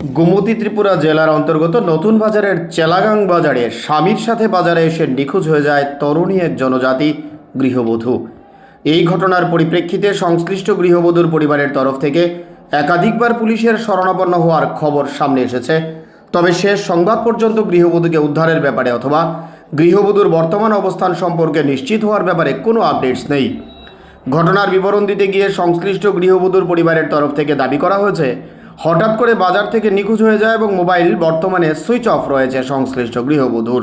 গোমতী ত্রিপুরা জেলার অন্তর্গত নতুন বাজারের চেলাগাং বাজারে স্বামীর সাথে বাজারে এসে নিখোঁজ হয়ে যায় তরুণী এক জনজাতি গৃহবধূ। এই ঘটনার পরিপ্রেক্ষিতে সংশ্লিষ্ট গৃহবধূর পরিবারের তরফ থেকে একাধিকবার পুলিশের শরণাপন্ন হওয়ার খবর সামনে এসেছে। তবে শেষ সংবাদ পর্যন্ত গৃহবধূকে উদ্ধারের ব্যাপারে অথবা গৃহবধূর বর্তমান অবস্থান সম্পর্কে নিশ্চিত হওয়ার ব্যাপারে কোনো আপডেটস নেই। ঘটনার বিবরণ দিতে গিয়ে সংশ্লিষ্ট গৃহবধূর পরিবারের তরফ থেকে দাবি করা হয়েছে হঠাৎ করে বাজার থেকে নিখোঁজ হয়ে যায় এবং মোবাইল বর্তমানে সুইচ অফ রয়েছে সংশ্লিষ্ট গৃহবধূর।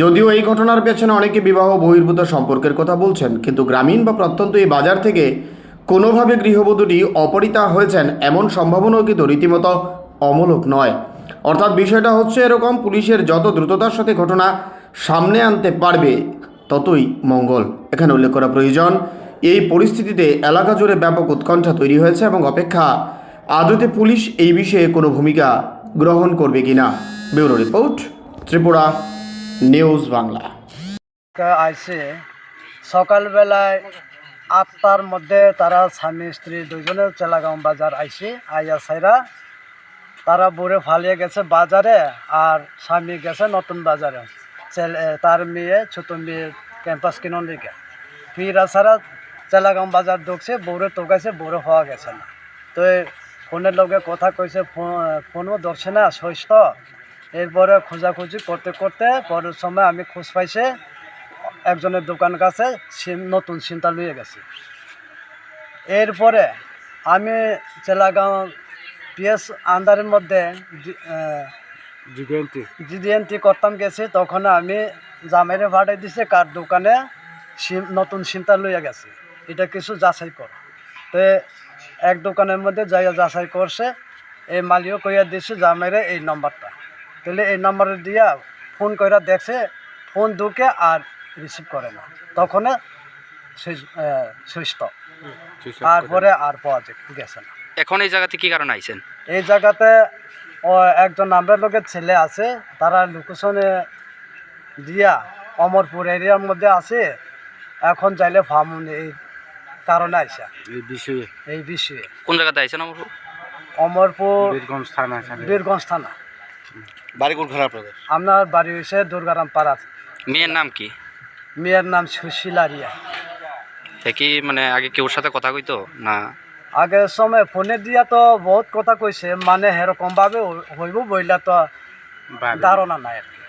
যদিও এই ঘটনার পেছনে অনেকে বিবাহ বহির্ভূত সম্পর্কের কথা বলছেন, কিন্তু গ্রামীণ বা প্রত্যন্ত এই বাজার থেকে কোনোভাবে গৃহবধূটি অপরিতা হয়েছেন এমন সম্ভাবনাও কিন্তু রীতিমতো অমূলক নয়। অর্থাৎ বিষয়টা হচ্ছে এরকম, পুলিশের যত দ্রুততার সাথে ঘটনা সামনে আনতে পারবে, ততই মঙ্গল। এখানে উল্লেখ করা প্রয়োজন, এই পরিস্থিতিতে এলাকা জুড়ে ব্যাপক উৎকণ্ঠা তৈরি হয়েছে এবং অপেক্ষা আদতে পুলিশ এই বিষয়ে কোনো ভূমিকা গ্রহণ করবে কিনা bureau report, Tripura news Bangla. আইসে সকালবেলায় আটটার মধ্যে তারা স্বামী, স্ত্রী দুজনে চেলাগাঁও বাজার আইসে আইয়া সাইরা তারা বুড়ে ফালিয়ে গেছে বাজারে আর স্বামী গেছে নতুন বাজারে। ছেলে, তার মেয়ে, ছোট মেয়ে ক্যাম্পাস কিনন দিকে ফিরা সারা চেলাগাঁও বাজার ঢুকছে বউরে তোকাইছে বউরে হওয়া গেছে না। তো ফোনের লগে কথা কইছে ফোনও ধরছে না শৈশ এরপরে খোঁজাখুঁজি করতে করতে পরের সময় আমি খোঁজ পাইছে একজনের দোকান কাছে সিম নতুন সিমটা লুয়ে গেছে। এরপরে আমি চেলাগাঁও পিএস আন্ডারের মধ্যে জিডিএনটি। করতাম গেছি তখন আমি জামাইরে ভাড়াই দিছে কার দোকানে সিম নতুন সিমটা লইয়া গেছে। এটা কিছু যাচাই কর। তো এক দোকানের মধ্যে যাইয়া যাচাই করছে এই মালিও কইয়া দিছে জামাইরে এই নম্বরটা। তাহলে এই নম্বরে দিয়া ফোন কইরা দেখছে ফোন ঢুকে আর রিসিভ করে না। তখন সুইচ তারপরে আর পাওয়া যায় গেছে না। এখন এই জায়গাতে কি কারণে আইছেন? এই জায়গাতে ও একজন আমরা লোকের ছেলে আছে তারা লোকেশনে দিয়া অমরপুর এরিয়ার মধ্যে আছে এখন চাইলে ফার্ম এই কারণে আইসা। এই বিষয়ে। এই বিষয়ে। কোন জায়গাতে আইছেন আমার অমরপুর বীরগঞ্জ থানা বীরগঞ্জ থানা। বাড়ি কোন খারাপ আপনাদের? আপনার বাড়ি হয়েছে দুর্গারাম পাড়া। মেয়ের নাম কি? মেয়ের নাম সুশীলা রিয়া কি মানে আগে কেউর সাথে কথা কইতো না? আগের সময় ফোনে দিয়া তো বহুত কথা কইছে মানে সেরকম ভাবে হইব বইলা তো ধারণা নাই আর কি।